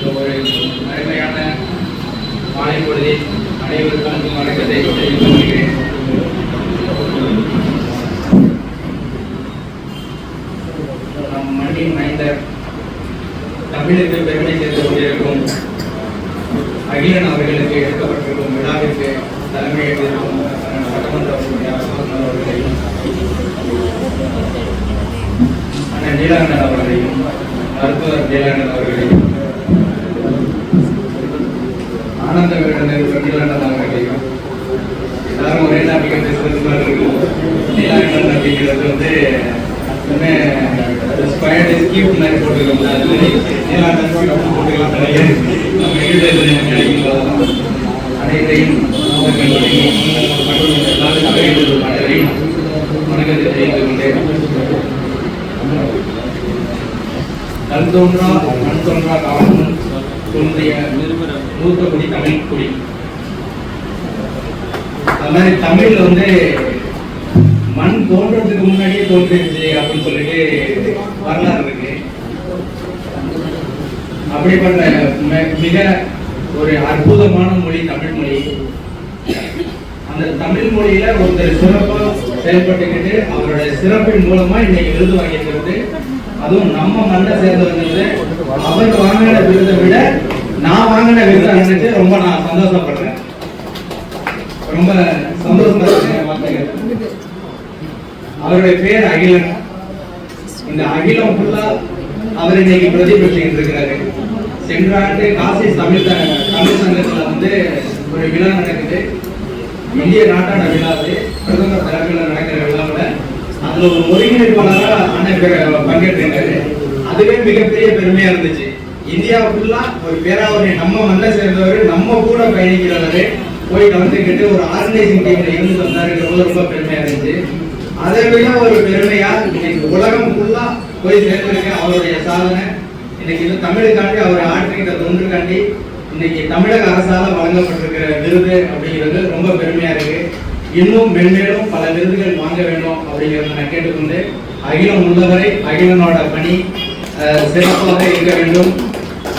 ஒரு அருமையான மாலை பொழுதில் அனைவருக்கும் வணக்கத்தை தெரிவித்துக் கொள்கிறேன் நம் மண்ணின் மைந்தர் தமிழுக்கு பெருமை சேர்த்து கொண்டிருக்கும் அகிலன் அவர்களுக்கு எடுக்கப்பட்டிருக்கும் அவர்களையும் அண்ணன் நீலாங்கன் அவர்களையும் மருத்துவர் நீலாங்கன் அவர்களையும் ஆனந்த விருந்தினர் நீலாங்கன் கிடைக்கும் எல்லாரும் ஒரே நம்பிக்கை பேசுறது மாதிரி இருக்கும் நீலாங்கன் அப்படிங்கிறது வந்து எப்பவுமே ஸ்கொயர்டு மாதிரி அது போட்டுக்கலாம் நம்ம கிடைக்கும் அனைத்தையும் மற்றும் எல்லாரும் அனைவரையும் வணக்கத்தை கொண்டேன் கண் தோன்றா மண் தோன்றா தோன்றிய மூத்த குடி தமிழ் குடி அது மாதிரி தமிழ் வந்து மண் தோன்றதுக்கு முன்னாடியே தோன்றிருச்சு அப்படின்னு சொல்லிட்டு வரலாறு இருக்கு. அப்படிப்பட்ட மிக ஒரு அற்புதமான மொழி தமிழ் மொழி. அந்த தமிழ் மொழியில ஒருத்தர் சிறப்பாக செயல்பட்டுக்கிட்டு அவருடைய சிறப்பின் மூலமா இன்னைக்கு விருது வாங்கியிருக்கிறது. அதுவும் நம்ம மண்ணை சேர்ந்தவங்க அவர் வாங்கின விருதை விட நான் வாங்கின விருதை நினைச்சு ரொம்ப நான் சந்தோஷப்படுறேன். ரொம்ப சந்தோஷமா வார்த்தைகள். அவருடைய பேர் அகிலன். இந்த அகிலம் ஃபுல்லா அவர் இன்னைக்கு பிரதி இருக்கிறாரு. சென்ற ஆண்டு காசி தமிழ் தமிழ் சங்கத்துல வந்து ஒரு விழா நடக்குது. இந்திய நாட்டான விழாவே பிரதமர் தலைமையில் நடக்கிற விழாவில் அதுல ஒரு ஒருங்கிணைப்பாளராக அண்ணன் பேர் அதுவே மிகப்பெரிய பெருமையா இருந்துச்சு. இந்தியா ஃபுல்லா ஒரு பேராவரை நம்ம மண்ணை சேர்ந்தவர் நம்ம கூட பயணிக்கிறவர் போய் கலந்துக்கிட்டு ஒரு ஆர்கனைசிங் டீம்ல இருந்து வந்தாருங்கிறது ரொம்ப பெருமையா இருந்துச்சு. அதை விட ஒரு பெருமையா இன்னைக்கு உலகம் ஃபுல்லா போய் சேர்ந்திருக்க அவருடைய சாதனை. இன்னைக்கு இது தமிழுக்காண்டி அவர் ஆற்றுகிற தொன்றுக்காண்டி இன்னைக்கு தமிழக அரசால வழங்கப்பட்டிருக்கிற விருது அப்படிங்கிறது ரொம்ப பெருமையா இருக்கு. இன்னும் மென்மேலும் பல விருதுகள் வாங்க வேண்டும் அப்படிங்கிறத நான் கேட்டுக்கொண்டு அகிலம் உள்ளவரை அகிலனோட பணி அஹ், சிறப்பாக இருக்க வேண்டும்.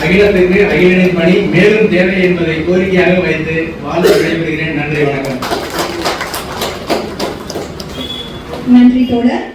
அகிலத்துக்கு அகிலனின் பணி மேலும் தேவை என்பதை கோரிக்கையாக வைத்து வாழ்த்து விடைபெறுகிறேன். நன்றி வணக்கம். நன்றி தோழர்.